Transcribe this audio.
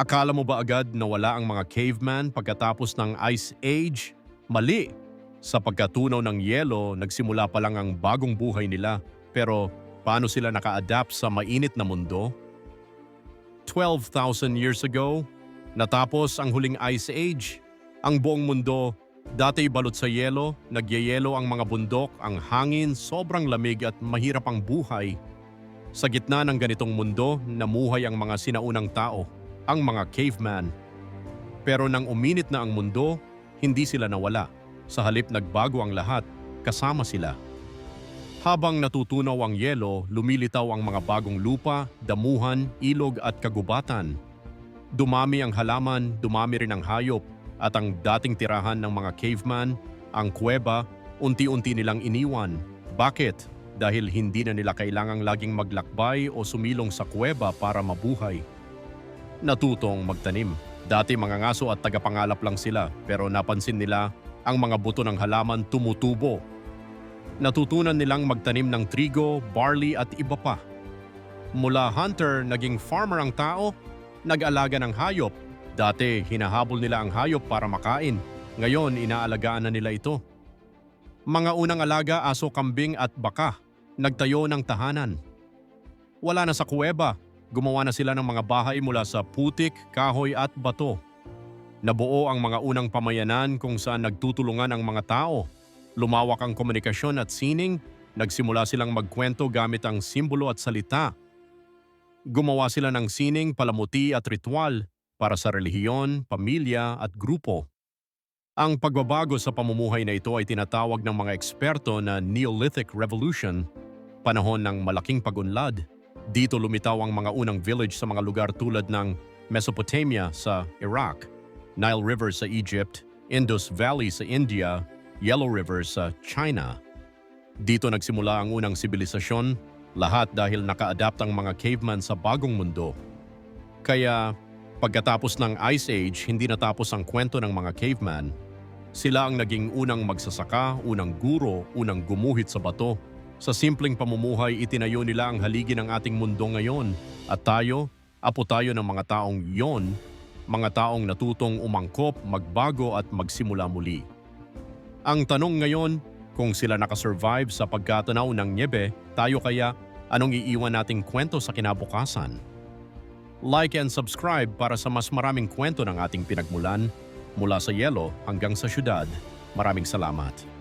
Akala mo ba agad na wala ang mga caveman pagkatapos ng Ice Age? Mali! Sa pagkatunaw ng yelo, nagsimula pa lang ang bagong buhay nila. Pero paano sila naka-adapt sa mainit na mundo? 12,000 years ago, natapos ang huling Ice Age. Ang buong mundo, dati balot sa yelo, nagyayelo ang mga bundok, ang hangin, sobrang lamig at mahirap ang buhay. Sa gitna ng ganitong mundo, namuhay ang mga sinaunang tao, ang mga caveman. Pero nang uminit na ang mundo, hindi sila nawala. Sa halip nagbago ang lahat, kasama sila. Habang natutunaw ang yelo, lumilitaw ang mga bagong lupa, damuhan, ilog at kagubatan. Dumami ang halaman, dumami rin ang hayop, at ang dating tirahan ng mga caveman, ang kuweba, unti-unti nilang iniwan. Bakit? Dahil hindi na nila kailangang laging maglakbay o sumilong sa kuweba para mabuhay. Natutong magtanim. Dati mga ngaso at tagapangalap lang sila pero napansin nila ang mga buto ng halaman tumutubo. Natutunan nilang magtanim ng trigo, barley at iba pa. Mula hunter, naging farmer ang tao, nag-alaga ng hayop. Dati, hinahabol nila ang hayop para makain. Ngayon, inaalagaan na nila ito. Mga unang alaga, aso, kambing at baka, nagtayo ng tahanan. Wala na sa kuweba, gumawa na sila ng mga bahay mula sa putik, kahoy at bato. Nabuo ang mga unang pamayanan kung saan nagtutulungan ang mga tao. Lumawak ang komunikasyon at sining, nagsimula silang magkwento gamit ang simbolo at salita. Gumawa sila ng sining, palamuti at ritual para sa relihiyon, pamilya at grupo. Ang pagbabago sa pamumuhay na ito ay tinatawag ng mga eksperto na Neolithic Revolution, panahon ng malaking pagunlad. Dito lumitaw ang mga unang village sa mga lugar tulad ng Mesopotamia sa Iraq, Nile River sa Egypt, Indus Valley sa India, Yellow River sa China. Dito nagsimula ang unang sibilisasyon, lahat dahil naka-adapt ang mga caveman sa bagong mundo. Kaya pagkatapos ng Ice Age, hindi natapos ang kwento ng mga caveman. Sila ang naging unang magsasaka, unang guro, unang gumuhit sa bato. Sa simpleng pamumuhay, itinayo nila ang haligi ng ating mundo ngayon. At tayo, apo tayo ng mga taong yon, mga taong natutong umangkop, magbago at magsimula muli. Ang tanong ngayon, kung sila nakasurvive sa pagkatanaw ng nyebe, tayo kaya anong iiwan nating kwento sa kinabukasan? Like and subscribe para sa mas maraming kwento ng ating pinagmulan mula sa yelo hanggang sa syudad. Maraming salamat.